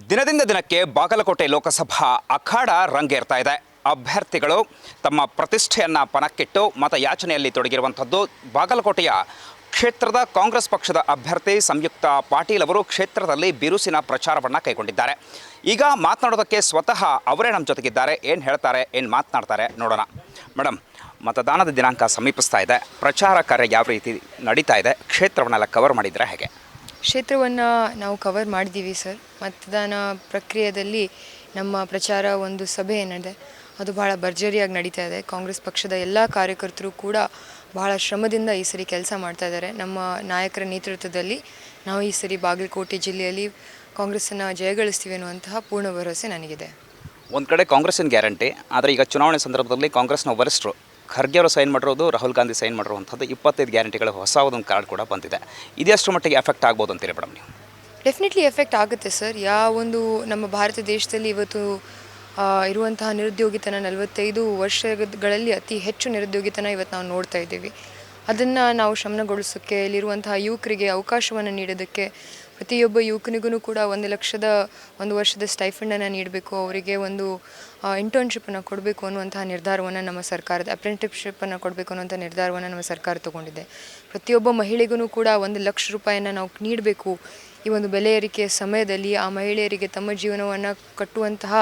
ದಿನದಿಂದ ದಿನಕ್ಕೆ ಬಾಗಲಕೋಟೆ ಲೋಕಸಭಾ ಅಖಾಡ ರಂಗೇರ್ತಾ ಇದೆ. ಅಭ್ಯರ್ಥಿಗಳು ತಮ್ಮ ಪ್ರತಿಷ್ಠೆಯನ್ನು ಪಣಕ್ಕಿಟ್ಟು ಮತಯಾಚನೆಯಲ್ಲಿ ತೊಡಗಿರುವಂಥದ್ದು. ಬಾಗಲಕೋಟೆಯ ಕ್ಷೇತ್ರದ ಕಾಂಗ್ರೆಸ್ ಪಕ್ಷದ ಅಭ್ಯರ್ಥಿ ಸಂಯುಕ್ತ ಪಾಟೀಲ್ ಅವರು ಕ್ಷೇತ್ರದಲ್ಲಿ ಬಿರುಸಿನ ಪ್ರಚಾರವನ್ನು ಕೈಗೊಂಡಿದ್ದಾರೆ. ಈಗ ಮಾತನಾಡೋದಕ್ಕೆ ಸ್ವತಃ ಅವರೇ ನಮ್ಮ ಜೊತೆಗಿದ್ದಾರೆ. ಏನು ಹೇಳ್ತಾರೆ, ಏನು ಮಾತನಾಡ್ತಾರೆ ನೋಡೋಣ. ಮೇಡಮ್ ಮತದಾನದ ದಿನಾಂಕ ಸಮೀಪಿಸ್ತಾ ಇದೆ. ಪ್ರಚಾರ ಕಾರ್ಯ ಯಾವ ರೀತಿ ನಡೀತಾ ಇದೆ? ಕ್ಷೇತ್ರವನ್ನೆಲ್ಲ ಕವರ್ ಮಾಡಿದರೆ ಹೇಗೆ? ಕ್ಷೇತ್ರವನ್ನು ನಾವು ಕವರ್ ಮಾಡಿದ್ದೀವಿ ಸರ್ ಮತದಾನ ಪ್ರಕ್ರಿಯೆಯಲ್ಲಿ ನಮ್ಮ ಪ್ರಚಾರ ಒಂದು ಸಭೆ ಏನಿದೆ, ಅದು ಬಹಳ ಭರ್ಜರಿಯಾಗಿ ನಡೀತಾ ಇದೆ. ಕಾಂಗ್ರೆಸ್ ಪಕ್ಷದ ಎಲ್ಲ ಕಾರ್ಯಕರ್ತರು ಕೂಡ ಬಹಳ ಶ್ರಮದಿಂದ ಈ ಸರಿ ಕೆಲಸ ಮಾಡ್ತಾ ಇದ್ದಾರೆ. ನಮ್ಮ ನಾಯಕರ ನೇತೃತ್ವದಲ್ಲಿ ನಾವು ಈ ಸರಿ ಬಾಗಲಕೋಟೆ ಜಿಲ್ಲೆಯಲ್ಲಿ ಕಾಂಗ್ರೆಸ್ಸನ್ನು ಜಯಗಳಿಸ್ತೀವಿ ಅನ್ನುವಂತಹ ಪೂರ್ಣ ಭರವಸೆ ನನಗಿದೆ. ಒಂದು ಕಡೆ ಕಾಂಗ್ರೆಸ್ಸಿನ ಗ್ಯಾರಂಟಿ, ಆದರೆ ಈಗ ಚುನಾವಣೆ ಸಂದರ್ಭದಲ್ಲಿ ಕಾಂಗ್ರೆಸ್ನ ವರಿಷ್ಠರು ಖರ್ಗೆ ಅವರು ಸೈನ್ ಮಾಡಿರೋದು, ರಾಹುಲ್ ಗಾಂಧಿ ಸೈನ್ ಮಾಡಿರುವಂಥದ್ದು ಇಪ್ಪತ್ತೈದು ಗ್ಯಾರಂಟಿಗಳ ಹೊಸ ಒಂದು ಕಾರ್ಡ್ ಕೂಡ ಬಂದಿದೆ. ಇದೆಷ್ಟು ಮಟ್ಟಿಗೆ ಎಫೆಕ್ಟ್ ಆಗ್ಬೋದು ಅಂತೀರಿ ಮೇಡಮ್ ನೀವು? ಡೆಫಿನೆಟ್ಲಿ ಎಫೆಕ್ಟ್ ಆಗುತ್ತೆ ಸರ್ ಯಾವ ಒಂದು ನಮ್ಮ ಭಾರತ ದೇಶದಲ್ಲಿ ಇವತ್ತು ಇರುವಂತಹ ನಿರುದ್ಯೋಗಿತನ ನಲವತ್ತೈದು ವರ್ಷಗಳಲ್ಲಿ ಅತಿ ಹೆಚ್ಚು ನಿರುದ್ಯೋಗಿತನ ಇವತ್ತು ನಾವು ನೋಡ್ತಾ ಇದ್ದೀವಿ. ಅದನ್ನು ನಾವು ಶಮನಗೊಳಿಸೋಕ್ಕೆ ಇಲ್ಲಿರುವಂತಹ ಯುವಕರಿಗೆ ಅವಕಾಶವನ್ನು ನೀಡೋದಕ್ಕೆ ಪ್ರತಿಯೊಬ್ಬ ಯುವಕನಿಗೂ ಕೂಡ ಒಂದು ಲಕ್ಷದ ಒಂದು ವರ್ಷದ ಸ್ಟೈಫಂಡನ್ನು ನೀಡಬೇಕು, ಅವರಿಗೆ ಒಂದು ಇಂಟರ್ನ್ಶಿಪ್ಪನ್ನು ಕೊಡಬೇಕು ಅನ್ನುವಂತಹ ನಿರ್ಧಾರವನ್ನು ನಮ್ಮ ಸರ್ಕಾರದ ಅಪ್ರೆಂಟಿಪ್ಶಿಪ್ಪನ್ನು ಕೊಡಬೇಕು ಅನ್ನುವಂಥ ನಿರ್ಧಾರವನ್ನು ನಮ್ಮ ಸರ್ಕಾರ ತಗೊಂಡಿದೆ. ಪ್ರತಿಯೊಬ್ಬ ಮಹಿಳೆಗೂ ಕೂಡ ಒಂದು ಲಕ್ಷ ರೂಪಾಯಿಯನ್ನು ನಾವು ನೀಡಬೇಕು ಈ ಒಂದು ಬೆಲೆ ಏರಿಕೆಯ ಸಮಯದಲ್ಲಿ, ಆ ಮಹಿಳೆಯರಿಗೆ ತಮ್ಮ ಜೀವನವನ್ನು ಕಟ್ಟುವಂತಹ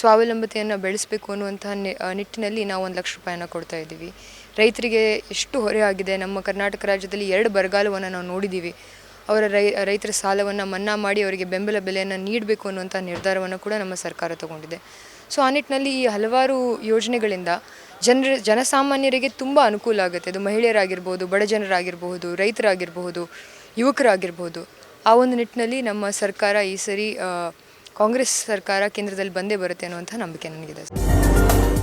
ಸ್ವಾವಲಂಬತೆಯನ್ನು ಬೆಳೆಸಬೇಕು ಅನ್ನುವಂತಹ ನಿಟ್ಟಿನಲ್ಲಿ ನಾವು ಒಂದು ಲಕ್ಷ ರೂಪಾಯಿಯನ್ನು ಕೊಡ್ತಾ ಇದ್ದೀವಿ. ರೈತರಿಗೆ ಎಷ್ಟು ಹೊರೆ ಆಗಿದೆ. ನಮ್ಮ ಕರ್ನಾಟಕ ರಾಜ್ಯದಲ್ಲಿ ಎರಡು ಬರಗಾಲವನ್ನು ನಾವು ನೋಡಿದ್ದೀವಿ ಅವರ ರೈತರ ಸಾಲವನ್ನು ಮನ್ನಾ ಮಾಡಿ ಅವರಿಗೆ ಬೆಂಬಲ ಬೆಲೆಯನ್ನು ನೀಡಬೇಕು ಅನ್ನುವಂಥ ನಿರ್ಧಾರವನ್ನು ಕೂಡ ನಮ್ಮ ಸರ್ಕಾರ ತಗೊಂಡಿದೆ. ಸೊ, ಆ ನಿಟ್ಟಿನಲ್ಲಿ ಈ ಹಲವಾರು ಯೋಜನೆಗಳಿಂದ ಜನರ, ಜನಸಾಮಾನ್ಯರಿಗೆ ತುಂಬ ಅನುಕೂಲ ಆಗುತ್ತೆ. ಅದು ಮಹಿಳೆಯರಾಗಿರ್ಬೋದು, ಬಡ ಜನರಾಗಿರಬಹುದು, ರೈತರಾಗಿರಬಹುದು, ಯುವಕರಾಗಿರ್ಬೋದು. ಆ ಒಂದು ನಿಟ್ಟಿನಲ್ಲಿ ನಮ್ಮ ಸರ್ಕಾರ ಈ ಸರಿ ಕಾಂಗ್ರೆಸ್ ಸರ್ಕಾರ ಕೇಂದ್ರದಲ್ಲಿ ಬಂದೇ ಬರುತ್ತೆ ಅನ್ನುವಂಥ ನಂಬಿಕೆ ನನಗಿದೆ.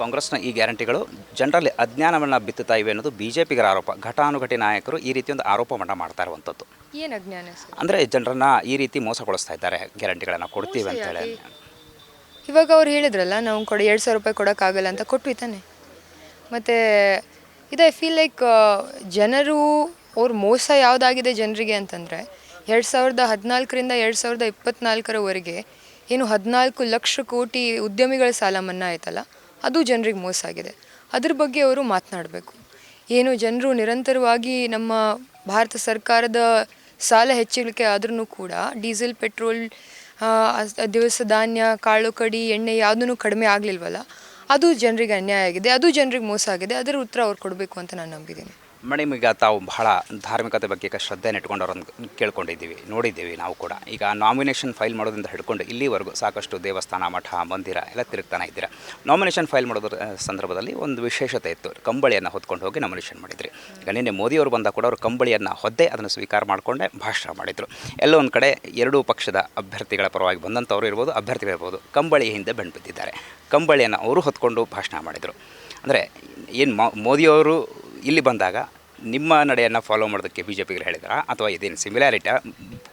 ಕಾಂಗ್ರೆಸ್ನ ಈ ಗ್ಯಾರಂಟಿಗಳು ಜನರಲ್ಲಿ ಅಜ್ಞಾನವನ್ನು ಬಿತ್ತುತ್ತಾ ಇವೆ ಅನ್ನೋದು ಬಿ ಜೆ ಪಿಗರ ಆರೋಪ. ಘಟಾನುಘಟಿ ನಾಯಕರು ಈ ರೀತಿ ಒಂದು ಆರೋಪವನ್ನು ಮಾಡ್ತಾ ಇರುವಂಥದ್ದು. ಏನು ಅಜ್ಞಾನ ಸರ್? ಅಂದರೆ ಜನರನ್ನ ಈ ರೀತಿ ಮೋಸಗೊಳಿಸ್ತಾ ಇದ್ದಾರೆ ಗ್ಯಾರಂಟಿಗಳನ್ನು ಕೊಡ್ತೀವಿ ಅಂತೇಳಿ. ಇವಾಗ ಅವ್ರು ಹೇಳಿದ್ರಲ್ಲ ನಾವು ಕೊಡ ಎರಡು ಸಾವಿರ ರೂಪಾಯಿ ಕೊಡೋಕ್ಕಾಗಲ್ಲ ಅಂತ ಕೊಟ್ವಿ ತಾನೆ. ಮತ್ತು ಇದು ಐ ಫೀಲ್ ಲೈಕ್ ಜನರು ಅವ್ರ ಮೋಸ ಯಾವುದಾಗಿದೆ ಜನರಿಗೆ ಅಂತಂದರೆ ಎರಡು ಸಾವಿರದ ಹದಿನಾಲ್ಕರಿಂದ ಎರಡು ಸಾವಿರದ ಇಪ್ಪತ್ನಾಲ್ಕರವರೆಗೆ ಏನು ಹದಿನಾಲ್ಕು ಲಕ್ಷ ಕೋಟಿ ಉದ್ಯಮಿಗಳ ಸಾಲ ಮನ್ನಾ ಆಯ್ತಲ್ಲ ಅದು ಜನರಿಗೆ ಮೋಸ ಆಗಿದೆ. ಅದ್ರ ಬಗ್ಗೆ ಅವರು ಮಾತನಾಡಬೇಕು. ಏನು ಜನರು ನಿರಂತರವಾಗಿ ನಮ್ಮ ಭಾರತ ಸರ್ಕಾರದ ಸಾಲ ಹೆಚ್ಚಿಲಿಕ್ಕೆ ಆದ್ರೂ ಕೂಡ ಡೀಸೆಲ್, ಪೆಟ್ರೋಲ್ ದಿವಸ ಧಾನ್ಯ, ಕಾಳು ಕಡಿ, ಎಣ್ಣೆ ಯಾವುದೂ ಕಡಿಮೆ ಆಗಲಿಲ್ವಲ್ಲ, ಅದು ಜನರಿಗೆ ಅನ್ಯಾಯ ಆಗಿದೆ. ಅದು ಜನರಿಗೆ ಮೋಸ ಆಗಿದೆ. ಅದರ ಉತ್ತರ ಅವ್ರು ಕೊಡಬೇಕು ಅಂತ ನಾನು ನಂಬಿದ್ದೀನಿ. ಮೇಡಮ್ ತಾವು ಬಹಳ ಧಾರ್ಮಿಕತೆ ಬಗ್ಗೆ ಶ್ರದ್ಧೆ ಇಟ್ಕೊಂಡವ್ರನ್ನ ಕೇಳ್ಕೊಂಡಿದ್ದೀವಿ, ನೋಡಿದ್ದೀವಿ ನಾವು ಕೂಡ. ಈಗ ನಾಮಿನೇಷನ್ ಫೈಲ್ ಮಾಡೋದ್ರಿಂದ ಹಿಡ್ಕೊಂಡು ಇಲ್ಲಿವರೆಗೂ ಸಾಕಷ್ಟು ದೇವಸ್ಥಾನ, ಮಠ, ಮಂದಿರ ಎಲ್ಲ ತಿರುಗ್ತಾನೆ ಇದ್ದೀರಾ. ನಾಮಿನೇಷನ್ ಫೈಲ್ ಮಾಡೋದ್ರ ಸಂದರ್ಭದಲ್ಲಿ ಒಂದು ವಿಶೇಷತೆ ಇತ್ತು. ಕಂಬಳಿಯನ್ನು ಹೊತ್ಕೊಂಡು ಹೋಗಿ ನಾಮಿನೇಷನ್ ಮಾಡಿದ್ರಿ. ಈಗ ನಿನ್ನೆ ಮೋದಿಯವರು ಬಂದಾಗ ಕೂಡ ಅವರು ಕಂಬಳಿಯನ್ನು ಹೊದ್ದೆ ಅದನ್ನು ಸ್ವೀಕಾರ ಮಾಡಿಕೊಂಡೆ ಭಾಷಣ ಮಾಡಿದರು. ಎಲ್ಲ ಒಂದು ಕಡೆ ಎರಡೂ ಪಕ್ಷದ ಅಭ್ಯರ್ಥಿಗಳ ಪರವಾಗಿ ಬಂದಂಥವ್ರು ಇರ್ಬೋದು ಅಭ್ಯರ್ಥಿಗಳಿರ್ಬೋದು ಕಂಬಳಿ ಹಿಂದೆ ಬೆಂಡು ಬಿದ್ದಿದ್ದಾರೆ ಕಂಬಳಿಯನ್ನು ಅವರು ಹೊತ್ಕೊಂಡು ಭಾಷಣ ಮಾಡಿದರು. ಅಂದರೆ ಏನು ಮೋದಿಯವರು ಇಲ್ಲಿ ಬಂದಾಗ ನಿಮ್ಮ ನಡೆಯನ್ನು ಫಾಲೋ ಮಾಡೋದಕ್ಕೆ ಬಿ ಜೆ ಪಿಗೆ ಹೇಳಿದ್ರ? ಅಥವಾ ಇದೇನು ಸಿಮಿಲಾರಿಟಿ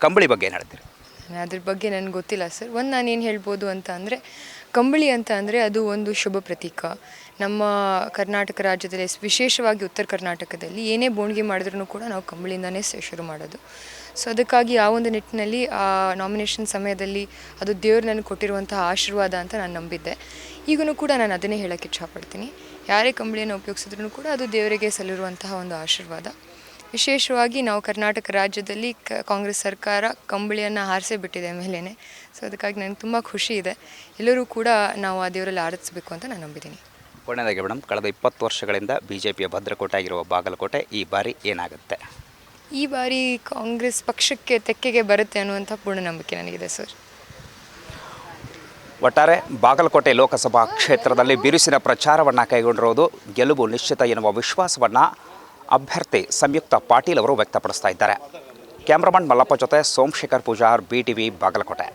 ಕಂಬಳಿ ಬಗ್ಗೆ ಏನು ಹೇಳ್ತೀರಿ? ಅದ್ರ ಬಗ್ಗೆ ನನಗೆ ಗೊತ್ತಿಲ್ಲ ಸರ್. ಒಂದು ನಾನು ಏನು ಹೇಳ್ಬೋದು ಅಂತ ಅಂದರೆ, ಕಂಬಳಿ ಅಂತ ಅಂದರೆ ಅದು ಒಂದು ಶುಭ ಪ್ರತೀಕ. ನಮ್ಮ ಕರ್ನಾಟಕ ರಾಜ್ಯದಲ್ಲಿ, ವಿಶೇಷವಾಗಿ ಉತ್ತರ ಕರ್ನಾಟಕದಲ್ಲಿ ಏನೇ ಬೋಣಿಗೆ ಮಾಡಿದ್ರೂ ಕೂಡ ನಾವು ಕಂಬಳಿಯಿಂದನೇ ಶುರು ಮಾಡೋದು. ಸೊ ಅದಕ್ಕಾಗಿ ಆ ಒಂದು ನಿಟ್ಟಿನಲ್ಲಿ ಆ ನಾಮಿನೇಷನ್ ಸಮಯದಲ್ಲಿ ಅದು ದೇವ್ರು ನನಗೆ ಕೊಟ್ಟಿರುವಂತಹ ಆಶೀರ್ವಾದ ಅಂತ ನಾನು ನಂಬಿದ್ದೆ. ಈಗೂ ಕೂಡ ನಾನು ಅದನ್ನೇ ಹೇಳೋಕ್ಕೆ ಇಷ್ಟಪಡ್ತೀನಿ ಯಾರೇ ಕಂಬಳಿಯನ್ನು ಉಪಯೋಗಿಸಿದ್ರೂ ಕೂಡ ಅದು ದೇವರಿಗೆ ಸಲ್ಲಿರುವಂತಹ ಒಂದು ಆಶೀರ್ವಾದ. ವಿಶೇಷವಾಗಿ ನಾವು ಕರ್ನಾಟಕ ರಾಜ್ಯದಲ್ಲಿ ಕ ಕಾಂಗ್ರೆಸ್ ಸರ್ಕಾರ ಕಂಬಳಿಯನ್ನು ಹಾರಿಸೇ ಬಿಟ್ಟಿದೆ ಮೇಲೇ ಸೊ ಅದಕ್ಕಾಗಿ ನನಗೆ ತುಂಬ ಖುಷಿ ಇದೆ. ಎಲ್ಲರೂ ಕೂಡ ನಾವು ಆ ದೇವರಲ್ಲಿ ಆರಾಧಿಸಬೇಕು ಅಂತ ನಾನು ನಂಬಿದ್ದೀನಿ. ಕೊನೆಯದಾಗಿ ಮೇಡಮ್ ಕಳೆದ ಇಪ್ಪತ್ತು ವರ್ಷಗಳಿಂದ ಬಿ ಜೆ ಪಿಯ ಭದ್ರಕೋಟೆ ಆಗಿರುವ ಬಾಗಲಕೋಟೆ ಈ ಬಾರಿ ಏನಾಗುತ್ತೆ? ಈ ಬಾರಿ ಕಾಂಗ್ರೆಸ್ ಪಕ್ಷಕ್ಕೆ ತೆಕ್ಕೆಗೆ ಬರುತ್ತೆ ಅನ್ನುವಂಥ ಪೂರ್ಣ ನಂಬಿಕೆ ನನಗಿದೆ, ಸರ್. ಒಟ್ಟಾರೆ ಬಾಗಲಕೋಟೆ ಲೋಕಸಭಾ ಕ್ಷೇತ್ರದಲ್ಲಿ ಬಿರುಸಿನ ಪ್ರಚಾರವನ್ನು ಕೈಗೊಂಡಿರುವುದು ಗೆಲುವು ನಿಶ್ಚಿತ ಎನ್ನುವ ವಿಶ್ವಾಸವನ್ನು ಅಭ್ಯರ್ಥಿ ಸಂಯುಕ್ತ ಪಾಟೀಲ್ ಅವರು ವ್ಯಕ್ತಪಡಿಸ್ತಾ ಇದ್ದಾರೆ. ಕ್ಯಾಮ್ರಾಮನ್ ಮಲ್ಲಪ್ಪ ಜೊತೆ Somashekhar Pujar, B T V, Bagalkote.